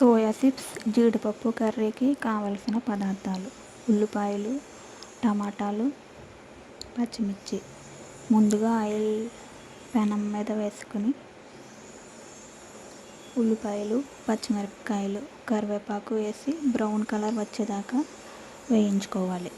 Soya chips జీడిపప్పు కర్రీకి కావలసిన పదార్థాలు ఉల్లిపాయలు టమాటాలు పచ్చిమిర్చి. ముందుగా ఆయిల్ పెనం మీద వేసుకొని ఉల్లిపాయలు పచ్చిమిరపకాయలు కరివేపాకు వేసి బ్రౌన్ కలర్ వచ్చేదాకా వేయించుకోవాలి.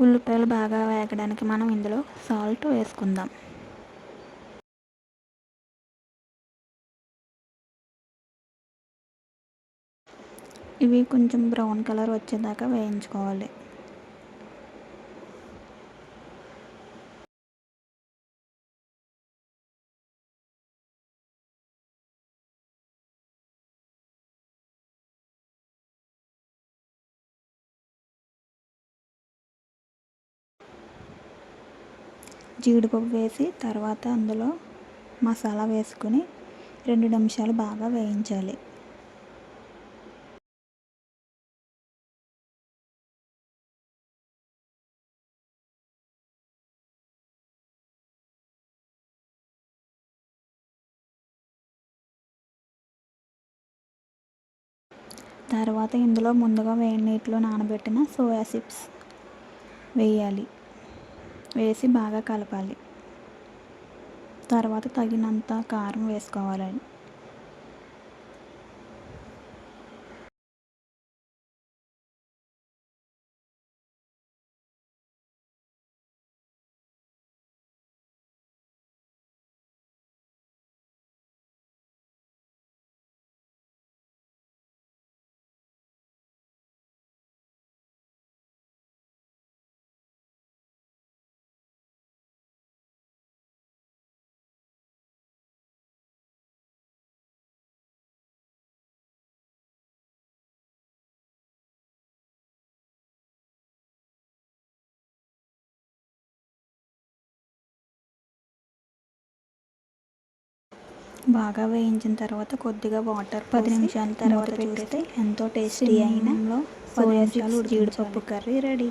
ఉల్లిపాయలు బాగా వేగడానికి మనం ఇందులో సాల్ట్ వేసుకుందాం. ఇవి కొంచెం బ్రౌన్ కలర్ వచ్చేదాకా వేయించుకోవాలి. జీడిపప్పు వేసి తర్వాత అందులో మసాలా వేసుకొని రెండు నిమిషాలు బాగా వేయించాలి. తర్వాత ఇందులో ముందుగా వేడి నీటిలో నానబెట్టిన సోయా చిప్స్ వేయాలి. వేసి బాగా కలపాలి. తర్వాత తగినంత కారం వేసుకోవాలండి. బాగా వేయించిన తర్వాత కొద్దిగా వాటర్ పది నిమిషాల తర్వాత చూస్తే ఎంతో టేస్టీ అయిన పది నిమిషాలు జీడిపప్పు కర్రీ రెడీ.